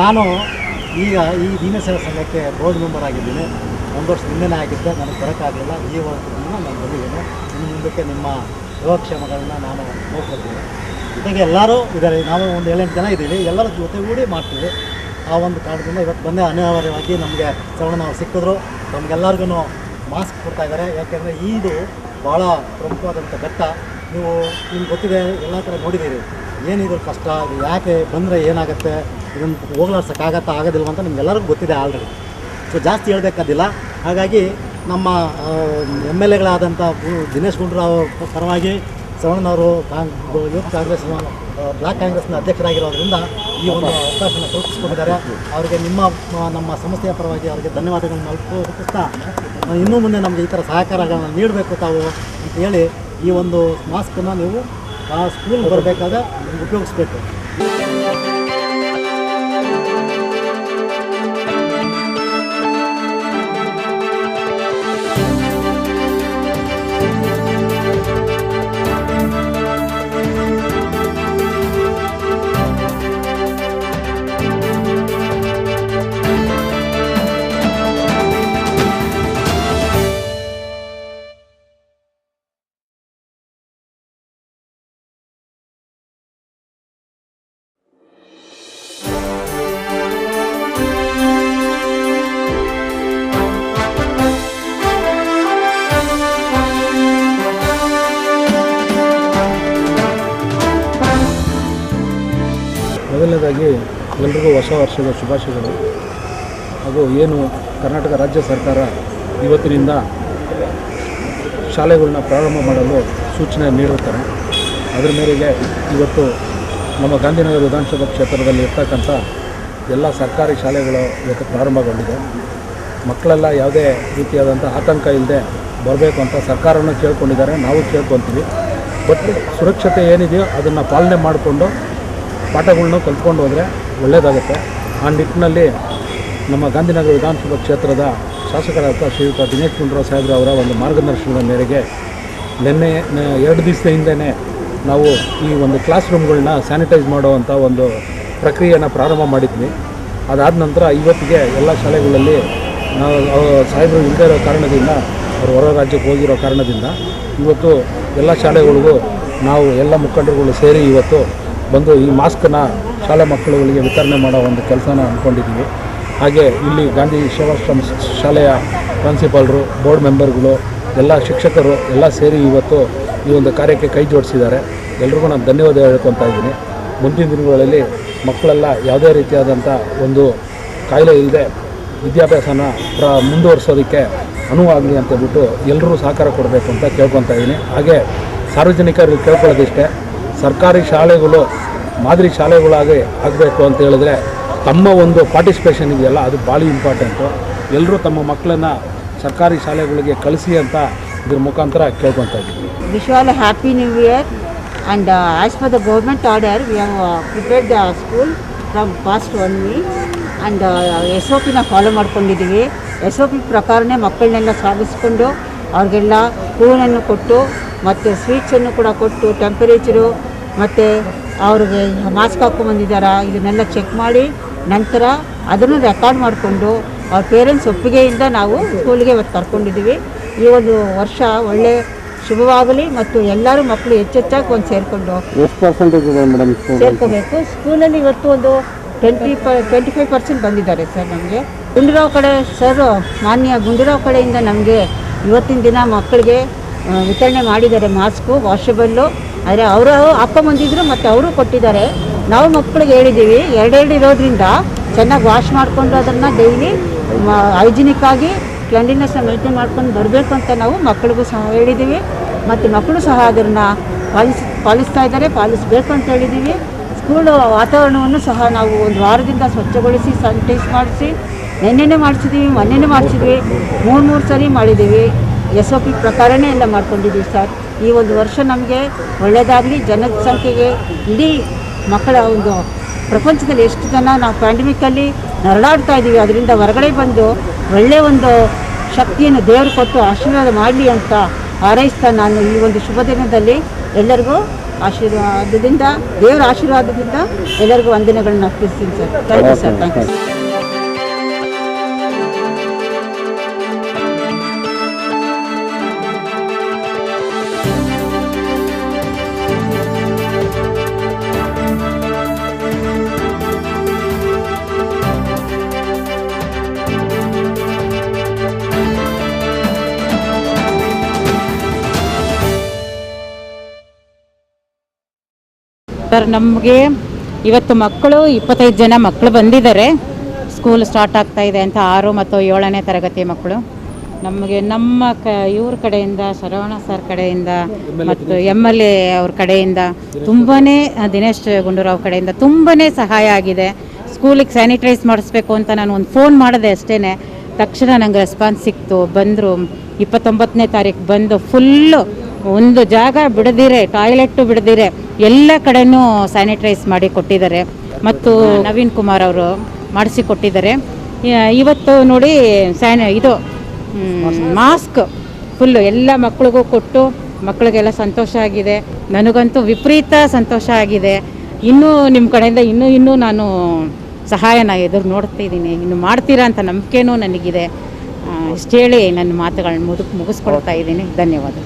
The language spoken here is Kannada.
ನಾನು ಈಗ ಈ ದೀನ ಸೇವಾ ಸಂಘಕ್ಕೆ ಬೋರ್ಡ್ ಮೆಂಬರ್ ಆಗಿದ್ದೀನಿ. ಒಂದು ವರ್ಷ ಹಿಂದೆನೇ ಆಗಿದ್ದೆ, ನನಗೆ ಬರೋಕ್ಕಾಗಲಿಲ್ಲ. ಈ ವರ್ಷದಿಂದ ನಾನು ಬಂದಿದ್ದೀನಿ. ಇನ್ನು ಮುಂದಕ್ಕೆ ನಿಮ್ಮ ಯೋಗಕ್ಷೇಮಗಳನ್ನ ನಾನು ನೋಡ್ಕೊಳ್ತೀನಿ. ಜೊತೆಗೆ ಎಲ್ಲರೂ ಇದ್ದಾರೆ ನಾವು ಒಂದು ಏಳೆಂಟು ಜನ ಇದ್ದೀವಿ. ಎಲ್ಲರ ಜೊತೆಗೂಡಿ ಮಾಡ್ತೀವಿ. ಆ ಒಂದು ಕಾರಣದಿಂದ ಇವತ್ತು ಬಂದೇ ಅನಿವಾರ್ಯವಾಗಿ ನಮಗೆ ಚರಣ ನಾವು ಸಿಕ್ಕಿದ್ರು. ನಮಗೆಲ್ಲರಿಗೂ ಮಾಸ್ಕ್ ಕೊಡ್ತಾ ಇದ್ದಾರೆ. ಯಾಕೆಂದರೆ ಇದು ಭಾಳ ಪ್ರಮುಖವಾದಂಥ ಘಟ್ಟ. ನೀವು ನಿಮ್ಗೆ ಗೊತ್ತಿದೆ, ಎಲ್ಲ ಥರ ನೋಡಿದ್ದೀರಿ. ಏನಿದ್ರು ಕಷ್ಟ ಯಾಕೆ ಬಂದರೆ ಏನಾಗುತ್ತೆ? ಇದನ್ನು ಹೋಗ್ಲಾಡ್ಸೋಕ್ಕಾಗತ್ತಾ ಆಗೋದಿಲ್ವ ಅಂತ ನಿಮ್ಗೆಲ್ಲರಿಗೂ ಗೊತ್ತಿದೆ ಆಲ್ರೆಡಿ ಸೊ ಜಾಸ್ತಿ ಹೇಳಬೇಕಾದಿಲ್ಲ. ಹಾಗಾಗಿ ನಮ್ಮ ಎಂ ಎಲ್ ಎಗಳಾದಂಥ ದಿನೇಶ್ ಗುಂಡೂರಾವ್ ಪರವಾಗಿ ಸವಣ್ಣವರು ಕಾಂಗ್ ಯೂತ್ ಕಾಂಗ್ರೆಸ್ ಬ್ಲಾಕ್ ಕಾಂಗ್ರೆಸ್ನ ಅಧ್ಯಕ್ಷರಾಗಿರೋದ್ರಿಂದ ಈ ಒಂದು ಅವಕಾಶನ ಕಲ್ಪಿಸ್ಕೊಂಡಿದ್ದಾರೆ. ಅವರಿಗೆ ನಿಮ್ಮ ನಮ್ಮ ಸಂಸ್ಥೆಯ ಪರವಾಗಿ ಅವರಿಗೆ ಧನ್ಯವಾದಗಳನ್ನು ಅರ್ಪಿಸ್ತಾ ಇನ್ನೂ ಮುಂದೆ ನಮಗೆ ಈ ಥರ ಸಹಕಾರಗಳನ್ನು ನೀಡಬೇಕು ತಾವು ಅಂತ ಹೇಳಿ ಈ ಒಂದು ಮಾಸ್ಕನ್ನು ನೀವು, ಆ ಸ್ಕೂಲ್ ಬರಬೇಕಾದ್ರೆ ಉಪಯೋಗಿಸ್ಬೇಕು. ಮೊದಲನೇದಾಗಿ ಎಲ್ರಿಗೂ ಹೊಸ ವರ್ಷದ ಶುಭಾಶಯಗಳು. ಹಾಗೂ ಏನು ಕರ್ನಾಟಕ ರಾಜ್ಯ ಸರ್ಕಾರ ಇವತ್ತಿನಿಂದ ಶಾಲೆಗಳನ್ನ ಪ್ರಾರಂಭ ಮಾಡಲು ಸೂಚನೆ ನೀಡುತ್ತಾರೆ ಅದರ ಮೇರೆಗೆ ಇವತ್ತು ನಮ್ಮ ಗಾಂಧಿನಗರ ವಿಧಾನಸಭಾ ಕ್ಷೇತ್ರದಲ್ಲಿ ಇರ್ತಕ್ಕಂಥ ಎಲ್ಲ ಸರ್ಕಾರಿ ಶಾಲೆಗಳು ಇವತ್ತು ಪ್ರಾರಂಭಗೊಂಡಿದೆ. ಮಕ್ಕಳೆಲ್ಲ ಯಾವುದೇ ರೀತಿಯಾದಂಥ ಆತಂಕ ಇಲ್ಲದೆ ಬರಬೇಕು ಅಂತ ಸರ್ಕಾರವನ್ನು ಕೇಳ್ಕೊಂಡಿದ್ದಾರೆ. ನಾವು ಕೇಳ್ಕೊತೀವಿ. ಬಟ್ ಸುರಕ್ಷತೆ ಏನಿದೆಯೋ ಅದನ್ನು ಪಾಲನೆ ಮಾಡಿಕೊಂಡು ಪಾಠಗಳ್ನ ಕಲ್ತ್ಕೊಂಡು ಹೋದರೆ ಒಳ್ಳೆಯದಾಗುತ್ತೆ ಆ ನಿಟ್ಟಿನಲ್ಲಿ ನಮ್ಮ ಗಾಂಧಿನಗರ ವಿಧಾನಸಭಾ ಕ್ಷೇತ್ರದ ಶಾಸಕರಾದ ಶ್ರೀಯುತ ದಿನೇಶ್ ಗುಂಡೂರಾವ್ ಸಾಹೇಬ್ರ ಅವರ ಒಂದು ಮಾರ್ಗದರ್ಶನದ ಮೇರೆಗೆ ನಿನ್ನೆ ಎರಡು ದಿವಸದ ಹಿಂದೆಯೇ ನಾವು ಈ ಒಂದು ಕ್ಲಾಸ್ ರೂಮ್ಗಳನ್ನ ಸ್ಯಾನಿಟೈಸ್ ಮಾಡುವಂಥ ಒಂದು ಪ್ರಕ್ರಿಯೆಯನ್ನು ಪ್ರಾರಂಭ ಮಾಡಿದ್ವಿ. ಅದಾದ ನಂತರ ಇವತ್ತಿಗೆ ಎಲ್ಲ ಶಾಲೆಗಳಲ್ಲಿ ನಾವು ಸಾಹೇಬರು ಇಲ್ಲದೇ ಇರೋ ಕಾರಣದಿಂದ, ಅವರು ಹೊರ ರಾಜ್ಯಕ್ಕೆ ಹೋಗಿರೋ ಕಾರಣದಿಂದ ಇವತ್ತು ಎಲ್ಲ ಶಾಲೆಗಳಿಗೂ ನಾವು ಎಲ್ಲ ಮುಖಂಡರುಗಳು ಸೇರಿ ಇವತ್ತು ಬಂದು ಈ ಮಾಸ್ಕನ್ನು ಶಾಲಾ ಮಕ್ಕಳುಗಳಿಗೆ ವಿತರಣೆ ಮಾಡೋ ಒಂದು ಕೆಲಸನ ಅಂದ್ಕೊಂಡಿದ್ದೀವಿ ಹಾಗೆ ಇಲ್ಲಿ ಗಾಂಧಿ ಸೇವಾಶ್ರಮ ಶಾಲೆಯ ಪ್ರಿನ್ಸಿಪಾಲ್ರು, ಬೋರ್ಡ್ ಮೆಂಬರ್ಗಳು, ಎಲ್ಲ ಶಿಕ್ಷಕರು ಎಲ್ಲ ಸೇರಿ ಇವತ್ತು ಈ ಒಂದು ಕಾರ್ಯಕ್ಕೆ ಕೈ ಜೋಡಿಸಿದ್ದಾರೆ. ಎಲ್ರಿಗೂ ನಾನು ಧನ್ಯವಾದ ಹೇಳ್ಕೊತಾ ಇದ್ದೀನಿ. ಮುಂದಿನ ದಿನಗಳಲ್ಲಿ ಮಕ್ಕಳೆಲ್ಲ ಯಾವುದೇ ರೀತಿಯಾದಂಥ ಒಂದು ಕಾಯಿಲೆ ಇಲ್ಲದೆ ವಿದ್ಯಾಭ್ಯಾಸನ ಪ್ರ ಮುಂದುವರಿಸೋದಕ್ಕೆ ಅನುವಾಗಲಿ ಅಂತ ಹೇಳ್ಬಿಟ್ಟು ಎಲ್ಲರೂ ಸಹಕಾರ ಕೊಡಬೇಕು ಅಂತ ಕೇಳ್ಕೊತಾ ಇದ್ದೀನಿ. ಹಾಗೆ ಸಾರ್ವಜನಿಕರಿಗೆ ಕೇಳ್ಕೊಳ್ಳೋದಿಷ್ಟೇ ಸರ್ಕಾರಿ ಶಾಲೆಗಳು ಮಾದರಿ ಶಾಲೆಗಳಾಗಿ ಆಗಬೇಕು ಅಂತ ಹೇಳಿದ್ರೆ ತಮ್ಮ ಒಂದು ಪಾರ್ಟಿಸಿಪೇಷನ್ ಇದೆಯಲ್ಲ ಅದು ಭಾಳ ಇಂಪಾರ್ಟೆಂಟು ಎಲ್ಲರೂ ತಮ್ಮ ಮಕ್ಕಳನ್ನು ಸರ್ಕಾರಿ ಶಾಲೆಗಳಿಗೆ ಕಳಿಸಿ ಅಂತ ಇದ್ರ ಮುಖಾಂತರ ಕೇಳ್ಕೊತಾ ಇದ್ದೀವಿ. Wish all happy new year and year. For the government order we have prepared the school from prepared one and uh, S O ಪಿನ ಫಾಲೋ ಮಾಡ್ಕೊಂಡಿದ್ದೀವಿ. ಎಸ್ ಒ ಪಿ ಪ್ರಕಾರನೇ ಮಕ್ಕಳನ್ನೆಲ್ಲ ಸಾಗಿಸ್ಕೊಂಡು ಅವ್ರಿಗೆಲ್ಲ ಹೂವನ್ನು ಕೊಟ್ಟು ಮತ್ತು ಸ್ವೀಟ್ಸನ್ನು ಕೂಡ ಕೊಟ್ಟು ಟೆಂಪರೇಚರು ಮತ್ತು ಅವ್ರಿಗೆ ಮಾಸ್ಕ್ ಹಾಕ್ಕೊಂಬಂದಿದ್ದಾರಾ ಇದನ್ನೆಲ್ಲ ಚೆಕ್ ಮಾಡಿ ನಂತರ ಅದನ್ನು ರೆಕಾರ್ಡ್ ಮಾಡಿಕೊಂಡು ಅವ್ರ ಪೇರೆಂಟ್ಸ್ ಒಪ್ಪಿಗೆಯಿಂದ ನಾವು ಸ್ಕೂಲಿಗೆ ಇವತ್ತು ಕರ್ಕೊಂಡಿದ್ದೀವಿ. ಈ ಒಂದು ವರ್ಷ ಒಳ್ಳೆ ಶುಭವಾಗಲಿ ಮತ್ತು ಎಲ್ಲರೂ ಮಕ್ಕಳು ಹೆಚ್ಚೆಚ್ಚಾಗಿ ಒಂದು ಸೇರಿಕೊಂಡು ಎಷ್ಟು ಪರ್ಸೆಂಟೇಜ್ ಇದೆ ಮೇಡಮ್ ಸೇರ್ಕೋಬೇಕು. ಸ್ಕೂಲಲ್ಲಿ ಇವತ್ತು ಒಂದು ಟ್ವೆಂಟಿ ಪ ಟ್ವೆಂಟಿ ಫೈವ್ ಪರ್ಸೆಂಟ್ ಬಂದಿದ್ದಾರೆ ಸರ್ ನಮಗೆ. ಗುಂಡೂರಾವ್ ಕಡೆ ಸರ್ ಮಾನ್ಯ ಗುಂಡೂರಾವ್ ಕಡೆಯಿಂದ ನಮಗೆ ಇವತ್ತಿನ ದಿನ ಮಕ್ಕಳಿಗೆ ವಿತರಣೆ ಮಾಡಿದ್ದಾರೆ ಮಾಸ್ಕು ವಾಷಬಲ್ಲು ಆದರೆ ಅವರು ಹಾಕ್ಕೊಂಬಂದಿದ್ರು ಮತ್ತು ಅವರು ಕೊಟ್ಟಿದ್ದಾರೆ. ನಾವು ಮಕ್ಕಳಿಗೆ ಹೇಳಿದ್ದೀವಿ, ಎರಡೆರಡು ಇರೋದ್ರಿಂದ ಚೆನ್ನಾಗಿ ವಾಶ್ ಮಾಡಿಕೊಂಡು ಅದನ್ನು ಡೈಲಿ ಹೈಜಿನಿಕ್ ಆಗಿ ಕ್ಲೀನ್ಲಿನೆಸ್ನ ಮೇಂಟೈನ್ ಮಾಡ್ಕೊಂಡು ಬರಬೇಕು ಅಂತ ನಾವು ಮಕ್ಕಳಿಗೂ ಸಹ ಹೇಳಿದ್ದೀವಿ. ಮತ್ತು ಮಕ್ಕಳು ಸಹ ಅದನ್ನು ಪಾಲಿಸ್, ಪಾಲಿಸ್ತಾ ಇದ್ದಾರೆ, ಪಾಲಿಸಬೇಕು ಅಂತ ಹೇಳಿದ್ದೀವಿ. ಸ್ಕೂಲ್ ವಾತಾವರಣವನ್ನು ಸಹ ನಾವು ಒಂದು ವಾರದಿಂದ ಸ್ವಚ್ಛಗೊಳಿಸಿ ಸ್ಯಾನಿಟೈಸ್ ಮಾಡಿಸಿ, ನೆನ್ನೆನೇ ಮಾಡಿಸಿದ್ದೀವಿ ಮೊನ್ನೆನೇ ಮಾಡಿಸಿದ್ವಿ. ಮೂರು ಮೂರು ಸರಿ ಮಾಡಿದ್ದೀವಿ ಎಸ್ ಒ ಪಿ ಪ್ರಕಾರನೇ ಎಲ್ಲ ಮಾಡ್ಕೊಂಡಿದ್ದೀವಿ ಸರ್. ಈ ಒಂದು ವರ್ಷ ನಮಗೆ ಒಳ್ಳೆಯದಾಗಲಿ ಜನಸಂಖ್ಯೆಗೆ ಇಡೀ ಮಕ್ಕಳ ಒಂದು ಪ್ರಪಂಚದಲ್ಲಿ ಎಷ್ಟು ಜನ ನಾವು ಪ್ಯಾಂಡಮಿಕ್ಕಲ್ಲಿ ನರಳಾಡ್ತಾ ಇದ್ದೀವಿ, ಅದರಿಂದ ಹೊರಗಡೆ ಬಂದು ಒಳ್ಳೆಯ ಒಂದು ಶಕ್ತಿಯನ್ನು ದೇವರು ಕೊಟ್ಟು ಆಶೀರ್ವಾದ ಮಾಡಲಿ ಅಂತ ಹಾರೈಸ್ತಾ ನಾನು ಈ ಒಂದು ಶುಭ ದಿನದಲ್ಲಿ ಎಲ್ಲರಿಗೂ ಆಶೀರ್ವಾದದಿಂದ, ದೇವರ ಆಶೀರ್ವಾದದಿಂದ ಎಲ್ಲರಿಗೂ ವಂದನೆಗಳನ್ನ ಅರ್ಪಿಸ್ತೀನಿ sir. Thank you sir, thank you sir ನಮಗೆ ಇವತ್ತು ಮಕ್ಕಳು ಇಪ್ಪತ್ತೈದು ಜನ ಮಕ್ಕಳು ಬಂದಿದ್ದಾರೆ. ಸ್ಕೂಲ್ ಸ್ಟಾರ್ಟ್ ಆಗ್ತಾ ಇದೆ ಅಂತ ಆರು ಮತ್ತು ಏಳನೇ ತರಗತಿ ಮಕ್ಕಳು. ನಮಗೆ ನಮ್ಮ ಕ ಇವ್ರ ಕಡೆಯಿಂದ ಶರವಣ ಸರ್ ಕಡೆಯಿಂದ ಮತ್ತು ಎಂ ಎಲ್ ಎ ಅವ್ರ ಕಡೆಯಿಂದ ತುಂಬಾ ದಿನೇಶ್ ಗುಂಡೂರಾವ್ ಕಡೆಯಿಂದ ತುಂಬಾ ಸಹಾಯ ಆಗಿದೆ. ಸ್ಕೂಲಿಗೆ ಸ್ಯಾನಿಟೈಸ್ ಮಾಡಿಸ್ಬೇಕು ಅಂತ ನಾನು ಒಂದು ಫೋನ್ ಮಾಡಿದೆ ಅಷ್ಟೇ ತಕ್ಷಣ ನಂಗೆ ರೆಸ್ಪಾನ್ಸ್ ಸಿಕ್ತು ಬಂದರು. ಇಪ್ಪತ್ತೊಂಬತ್ತನೇ ತಾರೀಕು ಬಂದು ಫುಲ್ಲು ಒಂದು ಜಾಗ ಬಿಡದಿರೆ, ಟಾಯ್ಲೆಟ್ಟು ಬಿಡದಿರೆ, ಎಲ್ಲ ಕಡೆನೂ ಸ್ಯಾನಿಟೈಸ್ ಮಾಡಿ ಕೊಟ್ಟಿದ್ದಾರೆ. ಮತ್ತು ನವೀನ್ ಕುಮಾರ್ ಅವರು ಮಾಡಿಸಿ ಕೊಟ್ಟಿದ್ದಾರೆ ಇವತ್ತು ನೋಡಿ ಸ್ಯಾನ, ಇದು ಮಾಸ್ಕ್ ಫುಲ್ಲು ಎಲ್ಲ ಮಕ್ಕಳಿಗೂ ಕೊಟ್ಟು ಮಕ್ಕಳಿಗೆಲ್ಲ ಸಂತೋಷ ಆಗಿದೆ. ನನಗಂತೂ ವಿಪರೀತ ಸಂತೋಷ ಆಗಿದೆ. ಇನ್ನೂ ನಿಮ್ಮ ಕಡೆಯಿಂದ ಇನ್ನೂ ಇನ್ನೂ ನಾನು ಸಹಾಯನ ಎದುರು ನೋಡ್ತಿದ್ದೀನಿ ಇನ್ನು ಮಾಡ್ತೀರಾ ಅಂತ ನಂಬಿಕೆನೂ ನನಗಿದೆ. ಇಷ್ಟು ಹೇಳಿ ನನ್ನ ಮಾತುಗಳನ್ನ ಮುದು ಮುಗಿಸ್ಕೊಳ್ತಾ ಇದ್ದೀನಿ. ಧನ್ಯವಾದ